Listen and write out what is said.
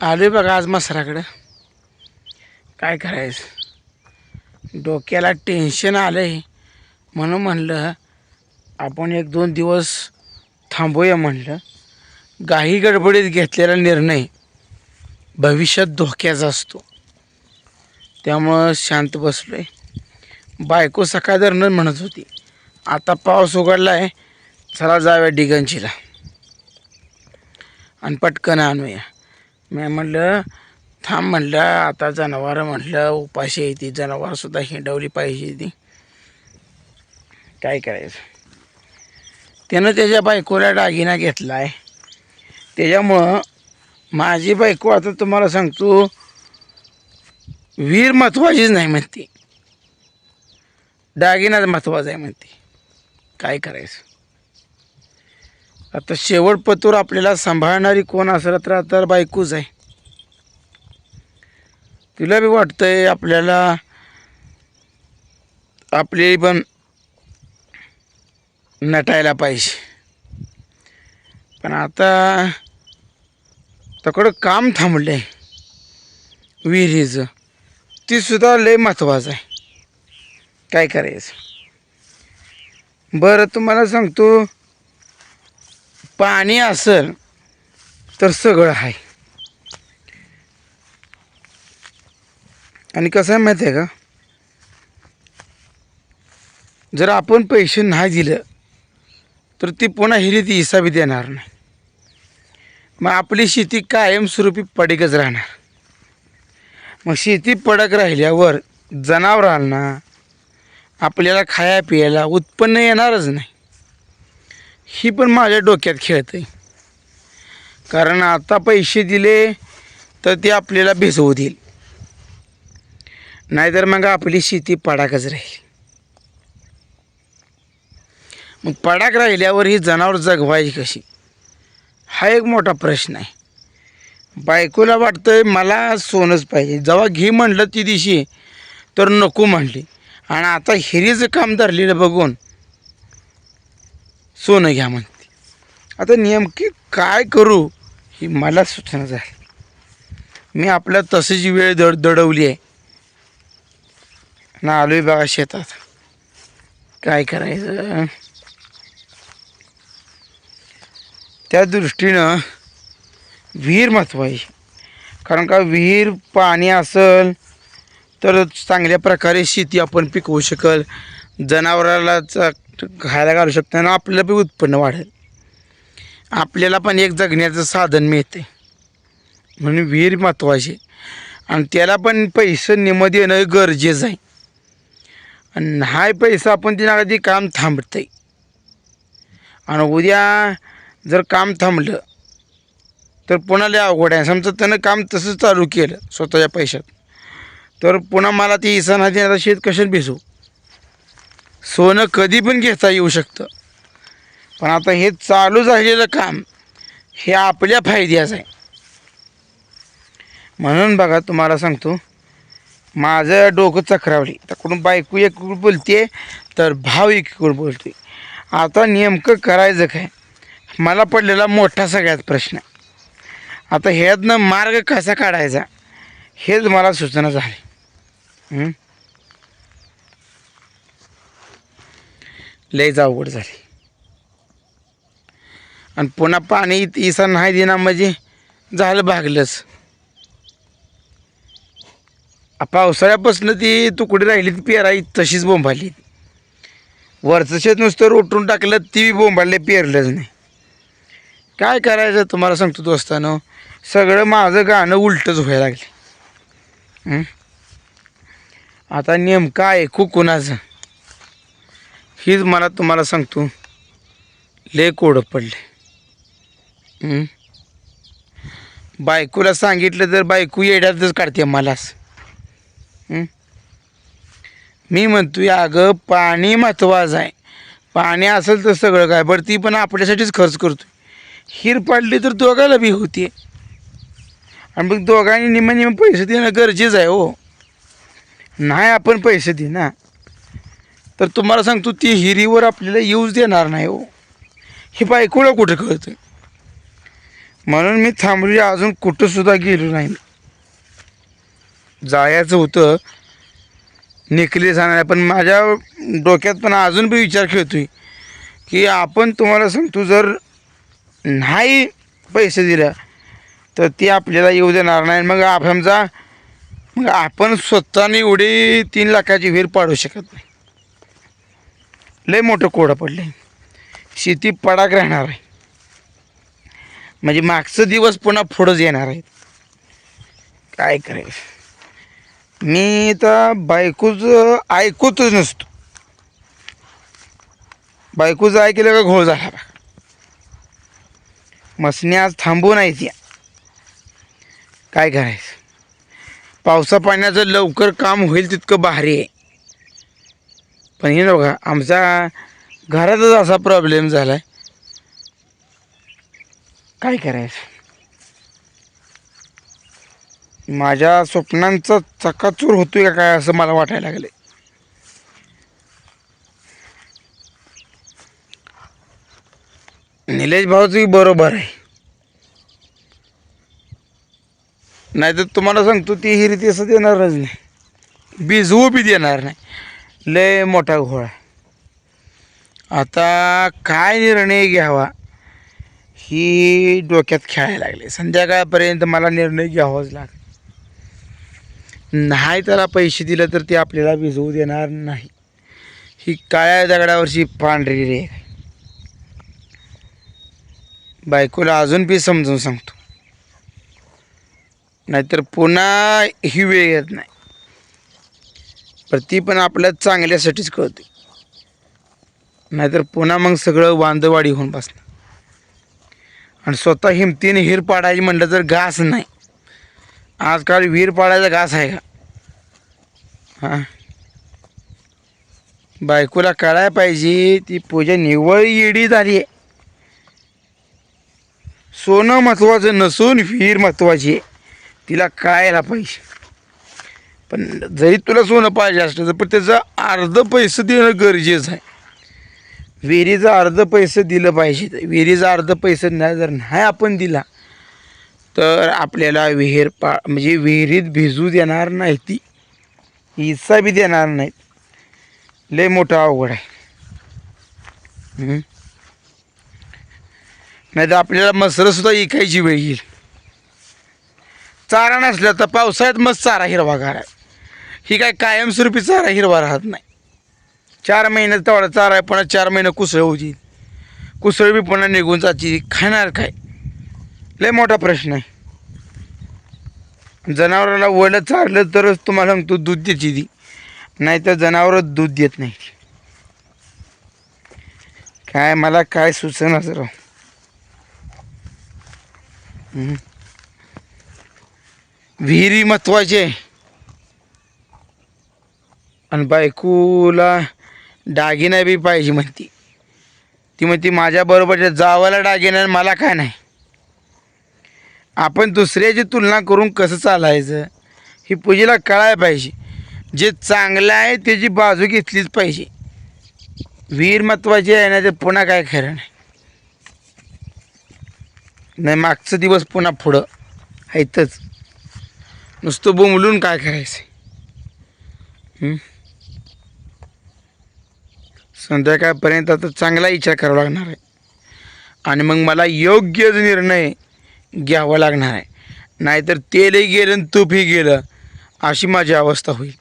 आलोय बघा आज मसराकडं. काय करायचं? डोक्याला टेन्शन आलंय. म्हणून म्हणलं आपण एक दोन दिवस थांबूया म्हणलं. गाही गडबडीत घेतलेला निर्णय भविष्यात धोक्याचा असतो. त्यामुळं शांत बसलोय. बायको सकाळ म्हणत होती आता पाऊस उघडला आहे चला जाव्या डिगंचीला. आणि पटकन आणूया. मी म्हणलं थांब म्हणलं आता जनावरं म्हटलं उपाशी आहे ती जनावरसुद्धा हिंडवली पाहिजे ती. काय करायचं? त्यानं त्याच्या बायकोला दागिना घेतला आहे त्याच्यामुळं माझी बायको आता तुम्हाला सांगतो वीर महत्त्वाचीच नाही म्हणते. दागिनाच महत्त्वाचा आहे म्हणते. काय करायचं? आता शेवट पतूर आपल्याला सांभाळणारी कोण असलं तर आता बायकोच आहे. तिला बी वाटतंय आपल्याला आपली पण नटायला पाहिजे. पण आता तकडं काम थांबलं आहे विहिरीचं. ती सुद्धा लय महत्त्वाचं आहे. काय करायचं? बरं तुम्हाला सांगतो पाणी असेल तर सगळं आहे. आणि कसं आहे माहिती आहे का? जर आपण पैसे नाही दिलं तर ती पुन्हा हिरीत हिसाबी देणार नाही. मग आपली शेती कायमस्वरूपी पडीकच राहणार. मग शेती पडक राहिल्यावर जनावरांना आपल्याला खाया पियाला उत्पन्न येणारच नाही. ही पण माझ्या डोक्यात खेळते कारण आता पैसे दिले तर ते आपल्याला भिजवू देईल. नाहीतर मग आपली शेती पडाकच राहील. मग पडाक राहिल्यावर ही जनावर जगवायची कशी? हा एक मोठा प्रश्न आहे. बायकोला वाटतंय मला सोनंच पाहिजे. जेव्हा घे म्हणलं ती दिवशी तर नको म्हणली. आणि आता हिरीचं काम धरलेलं बघून सोनं घ्या म्हणते. आता नेमकी काय करू ही मला सूचना झाली. मी आपल्या तशीच वेळ दड दडवली आहे. ना आलोय बघा शेतात. काय करायचं? त्या दृष्टीनं विहीर महत्वाची. कारण का विहीर पाणी असेल तर चांगल्या प्रकारे शेती आपण पिकवू शकल. जनावराला खायला घालू शकतो आणि आपल्याला बी उत्पन्न वाढेल. आपल्याला पण एक जगण्याचं साधन मिळते. म्हणून विहीर महत्त्वाची आणि त्याला पण पैसे निम देणं गरजेचं आहे. आणि हाय पैसा आपण तिला कधी काम थांबतंय. आणि उद्या जर काम थांबलं तर पुन्हा लय अवघड आहे. समजा त्यानं काम तसंच चालू केलं स्वतःच्या पैशात. तर पुन्हा मला ती इसा नाही आता शेत कशात भिजू सोनं कधी पण घेता येऊ शकतं. पण आता हे चालू झालेलं काम हे आपल्या फायद्याचं आहे. म्हणून बघा तुम्हाला सांगतो माझं डोकं चक्रावली. त्याकडून बायको एकीकडून बोलते तर भाव एकीकडून बोलते आता नेमकं करायचं काय? मला पडलेला मोठा सगळ्यात प्रश्न. आता ह्यातनं मार्ग कसा काढायचा? हेच मला सूचना झाली. लयच अवघड झाली. आणि पुन्हा पाणी इसा नाही देणार म्हणजे झालं भागलंच. पावसाळ्यापासून ती तुकडी राहिली ती पेराई तशीच बोंबाली वरचं शेत नुसतं रोटून टाकलं ती बोंबाडले पेरलंच नाही. काय करायचं तुम्हाला सांगतो दोस्तानो सगळं माझं गाणं उलटंच व्हायला लागले. आता नेमकं ऐकू कुणाचं? हीच मला तुम्हाला सांगतो. ले कोडं पडले. बायकोला सांगितलं तर बायको येड्यातच काढते मलाच. मी मी म्हणतोय अगं पाणी महत्त्वाचं आहे. पाणी असेल तर सगळं काय बरं ती पण आपल्यासाठीच खर्च करतो हिर पाडली तर दोघाला बी होते. आणि मग दोघांनी निम्म निम्म पैसे देणं गरजेचं आहे हो. नाही आपण पैसे दे ना तर तुम्हाला सांगतो ती हिरीवर आपल्याला यूज देणार नाही हो. हे बायकोला कुठं कळतं म्हणून मी थांबली अजून कुठंसुद्धा गेलो नाही जायचं होतं निकली जाणार पण माझ्या डोक्यात पण अजून बी विचार खेळतोय की आपण तुम्हाला सांगतो जर नाही पैसे दिल्या तर ती आपल्याला येऊ देणार नाही. मग आप- समजा मग आपण स्वतःने एवढी तीन लाखाची विहीर पाडू शकत नाही. लय मोठं कोडं पडलं शेती पडाक राहणार आहे. म्हणजे मागचं दिवस पुन्हा पुढंच येणार आहेत. काय करायचं? मी तर बायकोच ऐकतच नसतो. बायकोचं ऐकलं का घोळ झाला बा आज थांबू नाही त्या. काय करायचं? पावसा पाण्याचं लवकर काम होईल तितकं भारी आहे. पण हे बघा आमचा घरातच असा प्रॉब्लेम झाला आहे काय करायचं? माझ्या स्वप्नांचा चकाचूर होतोय का काय असं मला वाटायला लागले निलेश भाऊची बरोबर आहे. नाहीतर तुम्हाला सांगतो ती हिरी तसं असं देणारच नाही. भिजवू बी देणार नाही. लय मोठा घोळा आहे. आता काय निर्णय घ्यावा? ही डोक्यात खेळायला लागले. संध्याकाळपर्यंत मला निर्णय घ्यावाच लागेल. नाही त्याला पैसे दिलं तर ते आपल्याला भिजवू देणार नाही. ही काळ्या दगडावरची पांढरी रेख आहे. बायकोला अजून बी समजून सांगतो. नाहीतर पुन्हा ही वेळ येत नाही. पण ती पण आपल्या चांगल्यासाठीच कळते. नाहीतर पुन्हा मग सगळं वांदवाडी होऊन बसणार. आणि स्वतः हिमतीने हिर पाडायची म्हटलं तर घास नाही. आजकाल विहीर पाडायचा घास आहे का? हां? बायकोला कळायला पाहिजे ती पूजा निवळ येडी झाली आहे. सोनं महत्त्वाचं नसून विहीर महत्त्वाची आहे. तिला कळायला पाहिजे. पण जरी तुला सोनं पाहिजे असलं तर पण त्याचं अर्ध पैसे देणं गरजेचं आहे. विहिरीचं अर्ध पैसे दिलं पाहिजे. विहिरीचं अर्ध पैसे नाही जर नाही आपण दिला तर आपल्याला विहीर पा म्हणजे विहिरीत भिजू देणार नाही ती. हिस्सा बी देणार नाहीत लय मोठं अवघड आहे. नाही तर आपल्याला मसरंसुद्धा इकायची वेळ येईल. चारा नसल्या तर पावसाळ्यात मस्त चारा हिरवागार आहे. ही काय कायमस्वरूपी चारा हिरवा राहत नाही. चार महिन्यात तेवढा चारा आहे पुन्हा चार महिने कुसळ होती कुसळ बी पुन्हा निघून जायची खाणार काय? लय मोठा प्रश्न आहे. जनावराला वलं चारलं तरच तुम्हाला सांगतो दूध द्यायची ती. नाही तर जनावरं दूध देत नाही काय मला काय सुचनाच राव विहिरी महत्वाची आहे. आणि बायकोला दागिना बी पाहिजे म्हणती. ती म्हणती माझ्याबरोबरच्या जावाला दागिना आणि मला काय नाही. आपण दुसऱ्याची तुलना करून कसं चालायचं? ही पूजेला कळायला पाहिजे. जे चांगलं आहे त्याची बाजू घेतलीच पाहिजे. वीर महत्वाची आहे ना ते पुन्हा काय खरं नाही. नाही मागचं दिवस पुन्हा पुढं. आहेतच नुसतं बोंबलून काय करायचं? संध्याकाळपर्यंत आता चांगला विचार करावा लागणार आहे. आणि मग मला योग्य निर्णय घ्यावा लागणार आहे. नाहीतर तेलही गेलं आणि तूपही गेलं अशी माझी अवस्था होईल.